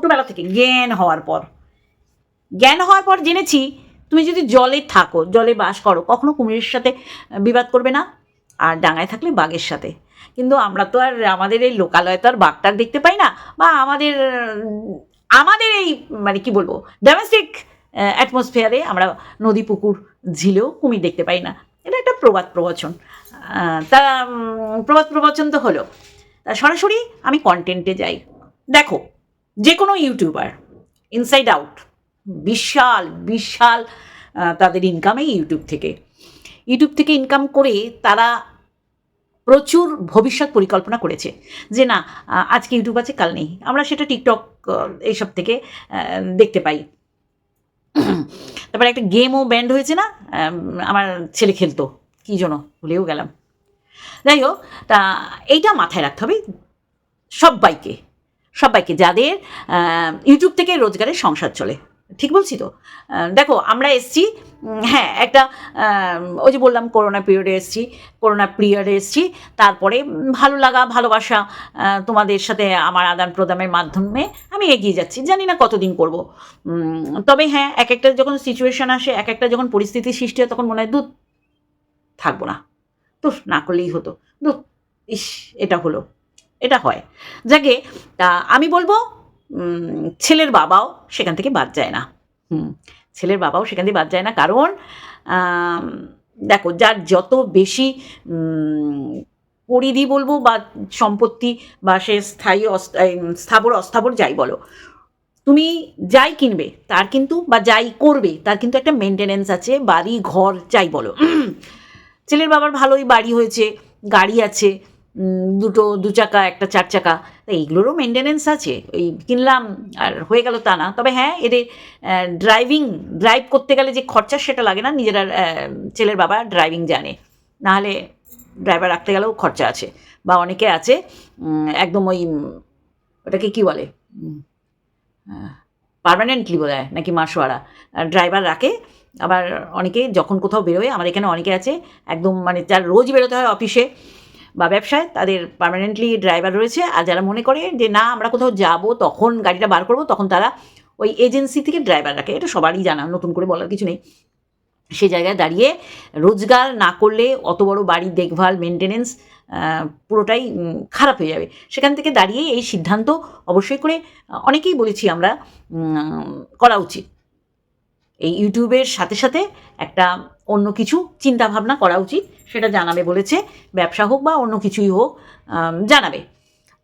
ছোটোবেলা থেকে জ্ঞান হওয়ার পর। জ্ঞান হওয়ার পর জেনেছি তুমি যদি জলে থাকো, জলে বাস করো, কখনো কুমিরের সাথে বিবাদ করবে না। আর ডাঙায় থাকলে বাঘের সাথে। কিন্তু আমরা তো আর আমাদের এই লোকালয়ে তো আর বাঘটার দেখতে পাই না। বা আমাদের আমাদের এই মানে কি বলব ডোমেস্টিক অ্যাটমসফিয়ারে আমরা নদী, পুকুর, ঝিলেও কুমির দেখতে পাই না। এটা একটা প্রবাদ প্রবচন। তা প্রবাদ প্রবচন তো হলো। তা সরাসরি আমি কন্টেন্টে যাই। দেখো যে কোনো ইউটিউবার ইনসাইড আউট বিশাল বিশাল তাদের ইনকামে ইউটিউব থেকে। ইউটিউব থেকে ইনকাম করে তারা প্রচুর ভবিষ্যৎ পরিকল্পনা করেছে যে না আজকে ইউটিউব আছে, কাল নেই। আমরা সেটা টিকটক এইসব থেকে দেখতে পাই। তারপরে একটা গেমও ব্যান্ড হয়েছে না আমার ছেলে খেলতো, কী জন্য? ভুলেও গেলাম। যাই হোক, তা, এইটা মাথায় রাখতে হবে সবাইকে। সবাইকে, যাদের ইউটিউব থেকে রোজগারের সংসার চলে। ঠিক বলছি তো? দেখো, আমরা এসছি হ্যাঁ একটা ওই যে বললাম করোনা পিরিয়ডে এসছি করোনা পিরিয়ডে এসছি। তারপরে ভালো লাগা, ভালোবাসা তোমাদের সাথে আমার আদান প্রদানের মাধ্যমে আমি এগিয়ে যাচ্ছি। জানি না কতদিন করব। তবে হ্যাঁ এক একটা যখন সিচুয়েশান আসে এক একটা যখন পরিস্থিতি সৃষ্টি হয়, তখন মনে হয়, দুধ থাকব না। তো না করলেই হতো। দুধ, ইস, এটা হলো। এটা হয়। যাকে আমি বলব ছেলের বাবাও সেখান থেকে বাদ যায় না। হুম, ছেলের বাবাও সেখান থেকে বাদ যায় না। কারণ দেখো, যার যত বেশি পরিধি বলব বা সম্পত্তি বা সে স্থায়ী স্থাবর, অস্থাবর যাই বলো, তুমি যাই কিনবে, তার কিন্তু বা যাই করবে, তার কিন্তু একটা মেনটেনেন্স আছে, বাড়ি, ঘর, যাই বলো। ছেলের বাবার ভালোই বাড়ি হয়েছে, গাড়ি আছে দুটো, দু চাকা, একটা চার চাকা। তা এইগুলোরও মেনটেনেন্স আছে। ওই কিনলাম আর হয়ে গেল তা না। তবে হ্যাঁ এদের ড্রাইভিং ড্রাইভ করতে গেলে যে খরচা সেটা লাগে না। নিজেরা ছেলের বাবা ড্রাইভিং জানে। নাহলে ড্রাইভার রাখতে গেলেও খরচা আছে। বা অনেকে আছে একদম ওই, ওটাকে কী বলে? পার্মানেন্টলি বোধ হয় নাকি মাসোয়ারা ড্রাইভার রাখে। আবার অনেকে যখন কোথাও বেরোয় আমার এখানে অনেকে আছে, একদম মানে যার রোজ বেরোতে হয় অফিসে বা ব্যবসায় তাদের পার্মানেন্টলি ড্রাইভার রয়েছে। আর যারা মনে করে যে না, আমরা কোথাও যাব, তখন গাড়িটা বার করব, তখন তারা ওই এজেন্সি থেকে ড্রাইভার রাখে। এটা সবারই জানা, নতুন করে বলার কিছু নেই। সে জায়গায় দাঁড়িয়ে রোজগার না করলে অত বড় বাড়ির দেখভাল মেনটেনেন্স পুরোটাই খারাপ হয়ে যাবে। সেখান থেকে দাঁড়িয়ে এই সিদ্ধান্ত অবশ্যই করে অনেকেই বলেছি আমরা করা উচিত। এই ইউটিউবের সাথে সাথে একটা অন্য কিছু চিন্তা ভাবনা করা উচিত, সেটা জানাবে বলেছে, ব্যবসা হোক বা অন্য কিছুই হোক জানাবে।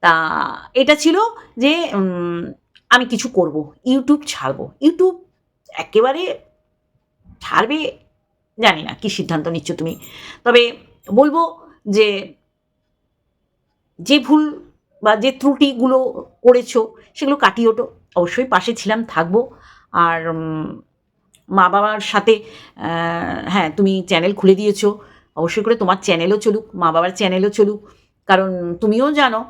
তা এটা ছিল যে আমি কিছু করব, ইউটিউব ছাড়বো। ইউটিউব একেবারে ছাড়বে, জানি না, কি সিদ্ধান্ত নিচ্ছ তুমি? তবে বলব যে যে ভুল বা যে ত্রুটিগুলো করেছ, সেগুলো কাটিয়ে ওঠো। অবশ্যই পাশে ছিলাম, থাকব। আর মা বাবার সাথে হ্যাঁ তুমি চ্যানেল খুলে দিয়েছ। অবশ্যই করে তোমার চ্যানেলও চলুক মা বাবার চ্যানেলও চলুক। কারণ তুমিও জানো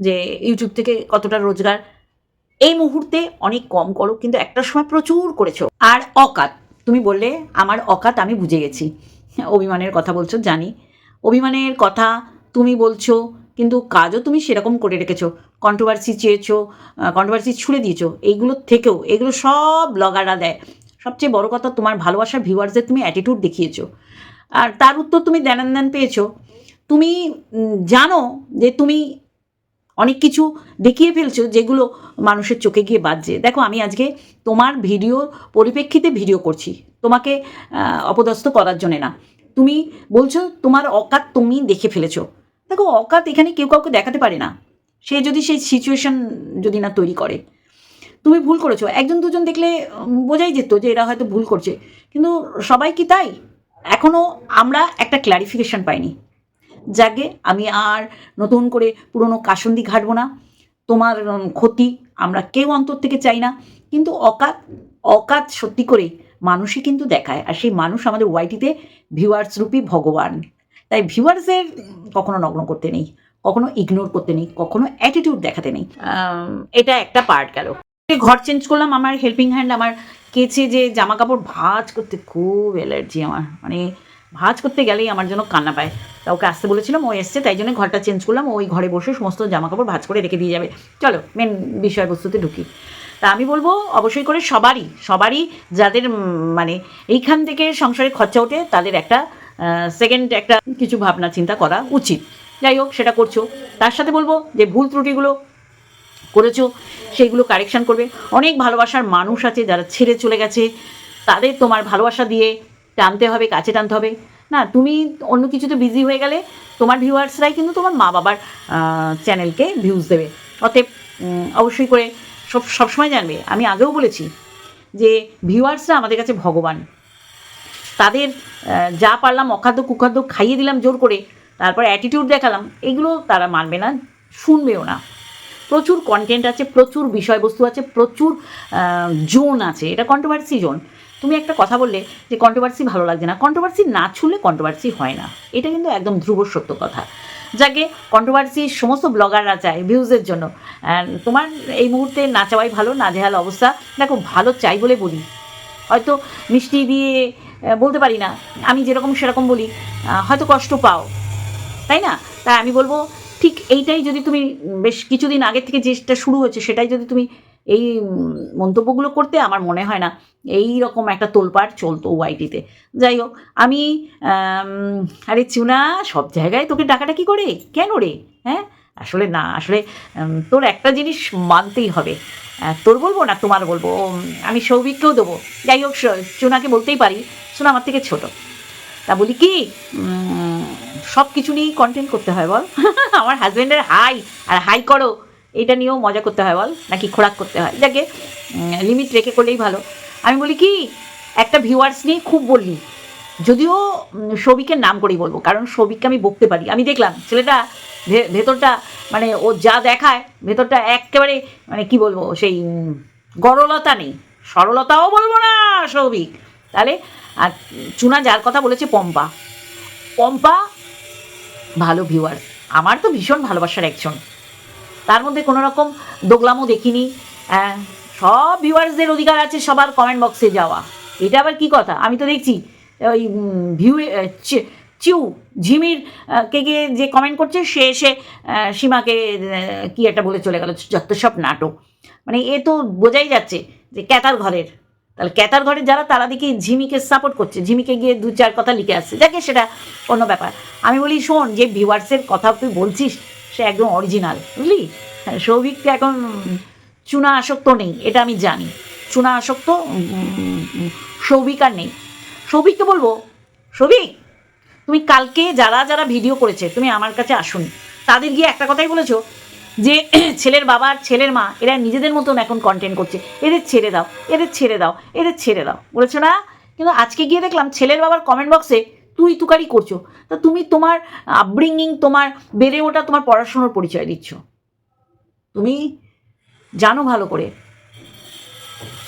যে ইউটিউব থেকে কতটা রোজগার। এই মুহূর্তে অনেক কম করো, কিন্তু একটা সময় প্রচুর করেছ। আর অকাত, তুমি বললে আমার অকাত আমি বুঝে গেছি। অভিমানের কথা বলছো, জানি। অভিমানের কথা তুমি বলছো, কিন্তু কাজও তুমি সেরকম করে রেখেছো। কন্ট্রোভার্সি চেয়েছো কন্ট্রোভার্সি ছুড়ে দিয়েছ। এইগুলোর থেকেও, এগুলো সব ব্লগাররা দেয়। সবচেয়ে বড় কথা তোমার ভালোবাসার ভিউয়ার্সদের তুমি অ্যাটিটিউড দেখিয়েছো। আর তার উত্তর তুমি দেন দেন পেয়েছ। তুমি জানো যে তুমি অনেক কিছু দেখিয়ে ফেলছো যেগুলো মানুষের চোখে গিয়ে বাজছে। দেখো, আমি আজকে তোমার ভিডিও পরিপ্রেক্ষিতে ভিডিও করছি। তোমাকে অপদস্থ করার জন্যে না। তুমি বলছো তোমার অকাত তুমি দেখে ফেলেছো। দেখো, অকাত এখানে কেউ কাউকে দেখাতে পারে না। সে যদি সেই সিচুয়েশন যদি না তৈরি করে। তুমি ভুল করেছ। একজন দুজন দেখলে বোঝাই যেত যে এরা হয়তো ভুল করছে। কিন্তু সবাই কি তাই? এখনও আমরা একটা ক্ল্যারিফিকেশন পাইনি। যাকে আমি আর নতুন করে পুরনো কাসন্দি ঘাটবো না। তোমার ক্ষতি আমরা কেউ অন্তর থেকে চাই না। কিন্তু অকাত অকাত সত্যি করে মানুষই কিন্তু দেখায়। আর সেই মানুষ আমাদের ওয়াইটিতে ভিউয়ার্স রূপী ভগবান। তাই ভিউয়ার্সের কখনো নগ্ন করতে নেই, কখনো ইগনোর করতে নেই, কখনো অ্যাটিটিউড দেখাতে নেই। এটা একটা পার্ট গেল। ঘর চেঞ্জ করলাম, আমার হেল্পিং হ্যান্ড আমার কেচে যে জামা কাপড় ভাঁজ করতে খুব অ্যালার্জি আমার। মানে ভাঁজ করতে গেলেই আমার জন্য কান্না পায়। তা ওকে আসতে বলেছিলাম, ও এসছে, তাই জন্য ঘরটা চেঞ্জ করলাম। ওই ঘরে বসে সমস্ত জামা কাপড় ভাজ করে রেখে দিয়ে যাবে। চলো মেন বিষয়বস্তুতে ঢুকি। তা আমি বলব, অবশ্যই করে সবারই সবারই যাদের মানে এইখান থেকে সংসারে খরচা ওঠে, তাদের একটা সেকেন্ড একটা কিছু ভাবনা, চিন্তা করা উচিত। যাই হোক, সেটা করছ। তার সাথে বলব যে ভুল ত্রুটিগুলো করেছ, সেইগুলো কারেকশান করবে। অনেক ভালোবাসার মানুষ আছে যারা ছেড়ে চলে গেছে। তাদের তোমার ভালোবাসা দিয়ে টানতে হবে, কাছে টানতে হবে। না, তুমি অন্য কিছুতে বিজি হয়ে গেলে তোমার ভিউয়ার্সরাই কিন্তু তোমার মা বাবার চ্যানেলকে ভিউজ দেবে। অতএব অবশ্যই করে সব সবসময় জানবে। আমি আগেও বলেছি যে ভিউয়ার্সরা আমাদের কাছে ভগবান। তাদের যা পারলাম অখাদ্য কুখাদ্য খাইয়ে দিলাম জোর করে, তারপর অ্যাটিটিউড দেখালাম, এগুলো তারা মানবে না, শুনবেও না। প্রচুর কন্টেন্ট আছে, প্রচুর বিষয়বস্তু আছে, প্রচুর জোন আছে। এটা কন্ট্রোভার্সি জোন তুমি একটা কথা বললে যে কন্ট্রোভার্সি ভালো লাগছে না। কন্ট্রোভার্সি না ছুলে কন্ট্রোভার্সি হয় না। এটা কিন্তু একদম ধ্রুব সত্য কথা। যাকে কন্ট্রোভার্সি সমস্ত ব্লগাররা চায় ভিউজের জন্য। তোমার এই মুহূর্তে না চাওয়াই ভালো, না জেহাল অবস্থা। দেখো, ভালো চাই বলে বলি। হয়তো মিষ্টি দিয়ে বলতে পারি না। আমি যেরকম সেরকম বলি। হয়তো কষ্ট পাও। তাই না? তাই আমি বলব ঠিক এইটাই যদি তুমি বেশ কিছুদিন আগের থেকে যেটা শুরু হয়েছে, সেটাই যদি তুমি এই মন্তব্যগুলো করতে, আমার মনে হয় না এই রকম একটা তোলপাড় চলতো ওয়াইটিতে। যাই হোক, আমি আরে চুনা, সব জায়গায় তোকে ডাকাটা কি করে? কেন রে? হ্যাঁ? আসলে না, আসলে তোর একটা জিনিস মানতেই হবে। তোর বলব না তোমার বলব? আমি সৌভিককেও দেবো। যাই হোক চুনাকে বলতেই পারি। চুনা আমার থেকে ছোট। তা বলি কি? সব কিছু নিয়েই কন্টেন্ট করতে হয় বল। আমার হাজব্যান্ডের হাই আর হাই করো এটা নিয়েও মজা করতে হয় বল নাকি খোরাক করতে হয়। যাকে লিমিট রেখে করলেই ভালো। আমি বলি কি একটা ভিউয়ার্স নিয়ে খুব বললি। যদিও উম, সৌভিকের নাম করেই বলব কারণ সৌভিককে আমি বকতে পারি। আমি দেখলাম ছেলেটা ভেতরটা মানে ও যা দেখায় ভেতরটা একেবারে মানে কি বলব সেই গরলতা নেই। সরলতাও বলব না সৌভিক। তাহলে আর চুনা যার কথা বলেছে পম্পা। পম্পা ভালো ভিউয়ার আমার তো ভীষণ ভালোবাসার একজন। তার মধ্যে কোনো রকম দোগলামও দেখিনি। হ্যাঁ, সব ভিউয়ার্সদের অধিকার আছে সবার কমেন্ট বক্সে যাওয়া। এটা আবার কি কথা? আমি তো দেখছি ওই ভিউ চিউ ঝিমির কে কে যে কমেন্ট করছে সে এসে সীমাকে কি একটা বলে চলে গেল যত সব নাটক। মানে এ তো বোঝাই যাচ্ছে যে ক্যাতার ঘরের। তাহলে ক্যাতার ঘরে যারা তারা দেখি ঝিমিকে সাপোর্ট করছে। ঝিমিকে গিয়ে দু চার কথা লিখে আসছে। যাকে সেটা অন্য ব্যাপার। আমি বলি শোন যে ভিউয়ার্সের কথা তুই বলছিস সে একদম অরিজিনাল বুঝলি? হ্যাঁ, সৌভিককে এখন চুনা আসক্ত নেই এটা আমি জানি। চুনা আসক্ত সৌভিক আর নেই। সৌভিককে বলব সৌভিক তুমি কালকে যারা যারা ভিডিও করেছে তুমি আমার কাছে আসুন। তাদের গিয়ে একটা কথাই বলেছ যে ছেলের বাবা আর ছেলের মা, এরা নিজেদের মতন এখন কন্টেন্ট করছে। এদের ছেড়ে দাও, এদের ছেড়ে দাও, এদের ছেড়ে দাও। বলেছ না? কিন্তু আজকে গিয়ে দেখলাম ছেলের বাবার কমেন্ট বক্সে তুই তুকারি করছ। তা তুমি তোমার আপব্রিঙ্গিং তোমার বেড়ে ওঠা, তোমার পড়াশোনার পরিচয় দিচ্ছ। তুমি জানো ভালো করে,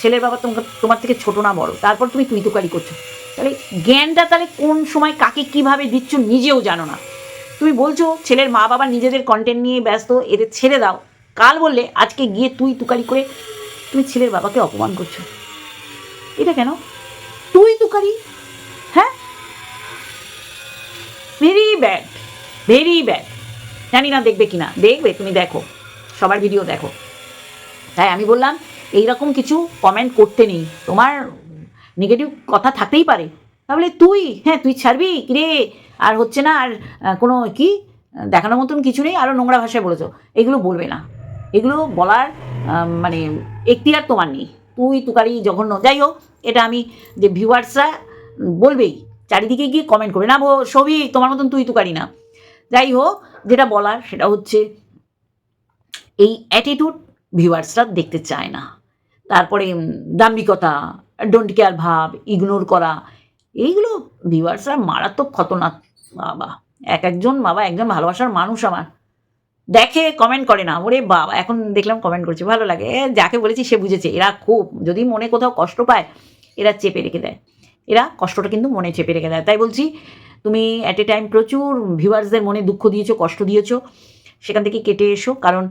ছেলের বাবা তোমাকে, তোমার থেকে ছোট না বড়। তারপর তুমি তুই তুকারি করছ। তাহলে জ্ঞানটা তাহলে কোন সময় কাকে কীভাবে দিচ্ছ নিজেও জানো না। তুমি বলছো ছেলের মা বাবা নিজেদের কন্টেন্ট নিয়ে ব্যস্ত, এদের ছেড়ে দাও। কাল বললে, আজকে গিয়ে তুই তুকারি করে তুমি ছেলের বাবাকে অপমান করছ। এটা কেন? তুই তুকারি? হ্যাঁ? ভেরি ব্যাড ভেরি ব্যাড জানি না দেখবে কিনা। দেখবে, তুমি দেখো। সবার ভিডিও দেখো। তাই আমি বললাম এই রকম কিছু কমেন্ট করতে নেই। তোমার নেগেটিভ কথা থাকতেই পারে। তাহলে তুই? হ্যাঁ তুই ছাড়বি? রে? আর হচ্ছে না, আর কোনো কি? দেখানোর মতন কিছু নেই আরও নোংরা ভাষায় বলেছ। এগুলো বলবে না। এগুলো বলার মানে এখতিয়ার তোমার নেই। তুই, তুকারি, জঘন্য। যাই হোক, এটা আমি যে ভিউয়ার্সরা বলবেই, চারিদিকে গিয়ে কমেন্ট করবে। না ছবি তোমার মতন তুই তুকারি না। যাই হোক, যেটা বলার সেটা হচ্ছে, এই অ্যাটিটিউড ভিউয়ার্সরা দেখতে চায় না। তারপরে দাম্ভিকতা ডোন্ট কেয়ার ভাব ইগনোর করা এইগুলো ভিউয়ার্সরা মারাত্মক খতরনাক। বাবা, এক একজন বাবা, একজন ভালোবাসার মানুষ আমার। দেখে কমেন্ট করে না। ওরে বাবা, এখন দেখলাম কমেন্ট করছে, ভালো লাগে। যাকে বলেছি সে বুঝেছে। এরা খুব, যদি মনে কোথাও কষ্ট পায়, এরা চেপে রেখে দেয়। এরা কষ্টটা কিন্তু মনে চেপে রেখে দেয়। তাই বলছি, তুমি অ্যাট এ টাইম প্রচুর ভিউয়ার্সদের মনে দুঃখ দিয়েছ, কষ্ট দিয়েছ। সেখান থেকে কেটে এসো, কারণ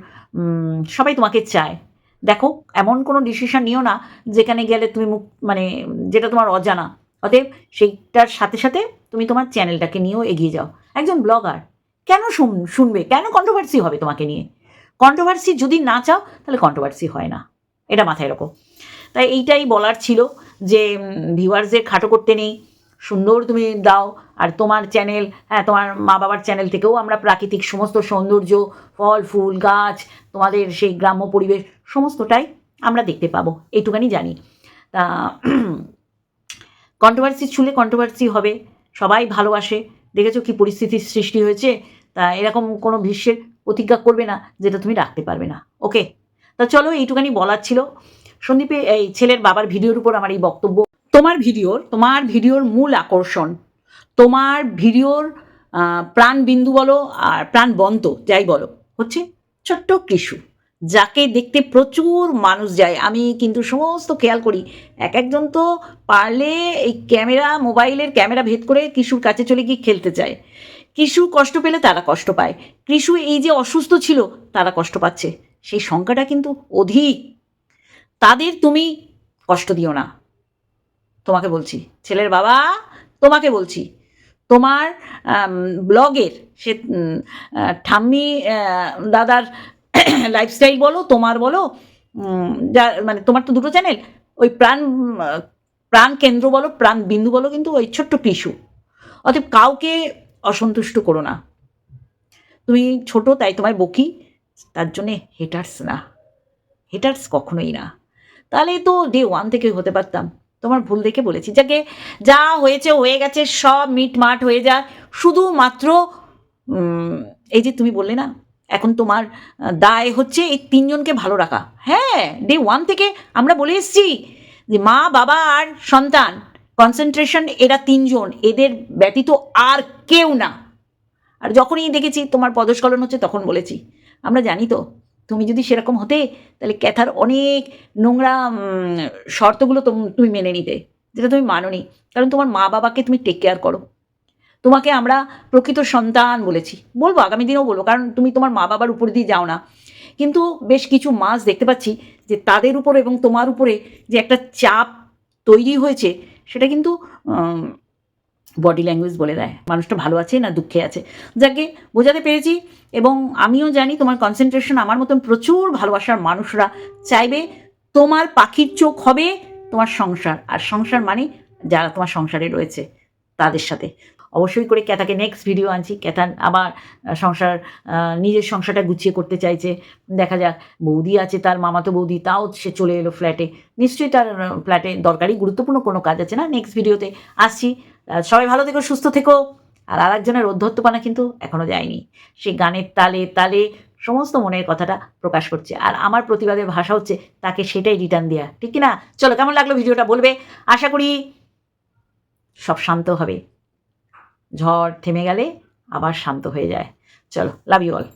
সবাই তোমাকে চায়। দেখো, এমন কোনো ডিসিশন নিও না, যেখানে গেলে তুমি মুখ মানে যেটা তোমার অজানা। অতএব সেইটার সাথে সাথে তুমি তোমার চ্যানেলটাকে নিয়েও এগিয়ে যাও। একজন ব্লগার, কেন শুন, শুনবে? কেন কন্ট্রোভার্সি হবে তোমাকে নিয়ে? কন্ট্রোভার্সি যদি না চাও, তাহলে কন্ট্রোভার্সি হয় না। এটা মাথায় রাখো। তাই এইটাই বলার ছিল যে ভিউয়ার্সদের খাটো করতে নেই। সুন্দর তুমি দাও, আর তোমার চ্যানেল হ্যাঁ তোমার মা বাবার চ্যানেল থেকেও আমরা প্রাকৃতিক সমস্ত সৌন্দর্য, ফল, ফুল, গাছ, তোমাদের সেই গ্রাম্য পরিবেশ, সমস্তটাই আমরা দেখতে পাবো। এইটুকানি জানি। তা কন্ট্রোভার্সি ছুলে কন্ট্রোভার্সি হবে সবাই ভালোবাসে দেখেছ কি পরিস্থিতির সৃষ্টি হয়েছে? তা এরকম কোনো ভীষ্মের প্রতিজ্ঞা করবে না যেটা তুমি রাখতে পারবে না। ওকে তা চলো এইটুকানি বলার ছিল। সন্দীপে এই ছেলের বাবার ভিডিওর উপর আমার এই বক্তব্য। তোমার ভিডিওর তোমার ভিডিওর মূল আকর্ষণ তোমার ভিডিওর আহ, প্রাণবিন্দু বলো আর প্রাণবন্ত যাই বলো হচ্ছে ছোট্ট কৃষু। যাকে দেখতে প্রচুর মানুষ যায়। আমি কিন্তু সমস্ত খেয়াল করি, এক একজন তো পারলে এই ক্যামেরা, মোবাইলের ক্যামেরা ভেদ করে কিশুর কাছে চলে গিয়ে খেলতে চায় কিশু কষ্ট পেলে তারা কষ্ট পায়। কৃষু এই যে অসুস্থ ছিল, তারা কষ্ট পাচ্ছে। সেই সংখ্যাটা কিন্তু অধিক। তাদের তুমি কষ্ট দিও না। তোমাকে বলছি, ছেলের বাবা, তোমাকে বলছি, তোমার ব্লগের সে ঠাম্মি দাদার লাইফস্টাইল বলো, তোমার বলো যা মানে তোমার তো দুটো চ্যানেল ওই প্রাণ প্রাণ কেন্দ্র বলো, প্রাণ বিন্দু বলো, কিন্তু ওই ছোট্ট কৃষু অতএব কাউকে অসন্তুষ্ট করো না। তুমি ছোট, তাই তোমায় বকি, তার জন্যে হেটার্স না। হেটার্স কখনোই না। তাহলে তো ডে ওয়ান থেকে হতে পারতাম। তোমার ভুল দেখে বলেছি। যাকে যা হয়েছে, হয়ে গেছে, সব মিটমাট হয়ে যায়। শুধুমাত্র এই যে তুমি বললে না এখন তোমার দায় হচ্ছে এই তিনজনকে ভালো রাখা। হ্যাঁ ডে ওয়ান থেকে আমরা বলে এসেছি যে মা, বাবা আর সন্তান কনসেন্ট্রেশন এরা তিনজন, এদের ব্যতীত আর কেউ না। আর যখনই দেখেছি তোমার পদস্খলন হচ্ছে তখন বলেছি। আমরা জানি তো, তুমি যদি সেরকম হতে, তাহলে ক্যাথার অনেক নোংরা শর্তগুলো তোম- মেনে নিতে, যেটা তুমি মানোনি। কারণ তোমার মা বাবাকে তুমি টেক কেয়ার করো। তোমাকে আমরা প্রকৃত সন্তান বলেছি। বলব, আগামী দিনেও বলব, কারণ তুমি তোমার মা বাবার উপর দিয়ে যাও না। কিন্তু বেশ কিছু মাস দেখতে পাচ্ছি যে তাদের উপর এবং তোমার উপরে যে একটা চাপ তৈরি হয়েছে, সেটা কিন্তু বডি ল্যাঙ্গুয়েজ বলে দেয়। মানুষটা ভালো আছে না দুঃখে আছে? যাকে বোঝাতে পেরেছি এবং আমিও জানি তোমার কনসেন্ট্রেশন আমার মতন প্রচুর ভালোবাসার মানুষরা চাইবে তোমার পাখির চোখ হবে তোমার সংসার। আর সংসার মানে যারা তোমার সংসারে রয়েছে, তাদের সাথে। অবশ্যই করে ক্যাথাকে নেক্সট ভিডিও আনছি। ক্যাথান আবার সংসার নিজের সংসারটা গুছিয়ে করতে চাইছে। দেখা যাক, বৌদি আছে তার, মামাতো বৌদি, তাও সে চলে এলো ফ্ল্যাটে নিশ্চয়ই তার ফ্ল্যাটে দরকারি, গুরুত্বপূর্ণ কোনো কাজ আছে না? নেক্সট ভিডিওতে আসছি। সবাই ভালো থেকো, সুস্থ থেকো। আর আরেকজনের অধ্যত্বপানা কিন্তু এখনও যায়নি। সে গানের তালে তালে সমস্ত মনের কথাটা প্রকাশ করছে। আর আমার প্রতিবাদের ভাষা হচ্ছে, তাকে সেটাই রিটার্ন দেওয়া ঠিক না চলো, কেমন লাগল ভিডিওটা বলবে? আশা করি সব শান্ত হবে। ঝড় থেমে গেলে আবার শান্ত হয়ে যায়। চলো লাভ ইউ অল